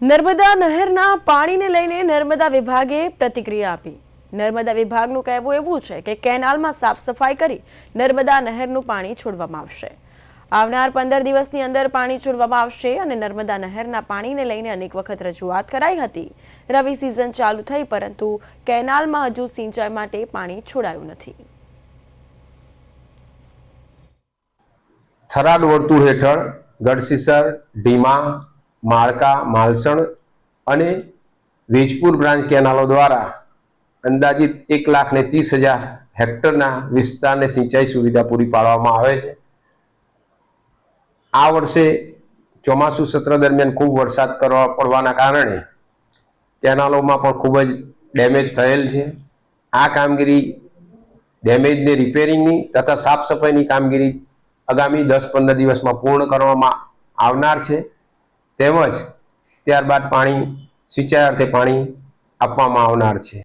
નર્મદા નહેરના પાણીને લઈને નર્મદા વિભાગે પ્રતિક્રિયા આપી. નર્મદા વિભાગનું કહેવું એવું છે કે કેનાલમાં સાફ સફાઈ કરી નર્મદા નહેરનું પાણી છોડવામાં આવશે. આવનાર પંદર દિવસની અંદર પાણી છોડવામાં આવશે અને નર્મદા નહેરના પાણીને લઈને અનેક વખત રજૂઆત કરાઈ હતી. રવિ સિઝન ચાલુ થઈ પરંતુ કેનાલમાં હજુ સિંચાઈ માટે પાણી છોડાયું નથી. થરાદ વર્તુળ હેઠળ ગઢસીસર ઢીમા માળકા, માલસણ અને વેજપુર બ્રાન્ચ કેનાલો દ્વારા અંદાજિત એક લાખ ને ત્રીસ હજાર હેક્ટરના વિસ્તારને સિંચાઈ સુવિધા પૂરી પાડવામાં આવે છે. આ વર્ષે ચોમાસુ સત્ર દરમિયાન ખૂબ વરસાદ કરવા પડવાના કારણે કેનાલોમાં પણ ખૂબ જ ડેમેજ થયેલ છે. આ કામગીરી ડેમેજને રિપેરિંગની તથા સાફ સફાઈની કામગીરી આગામી દસ પંદર દિવસમાં પૂર્ણ કરવામાં આવનાર છે. તેમજ ત્યારબાદ પાણી સિંચાઈ અર્થે પાણી આપવામાં આવનાર છે.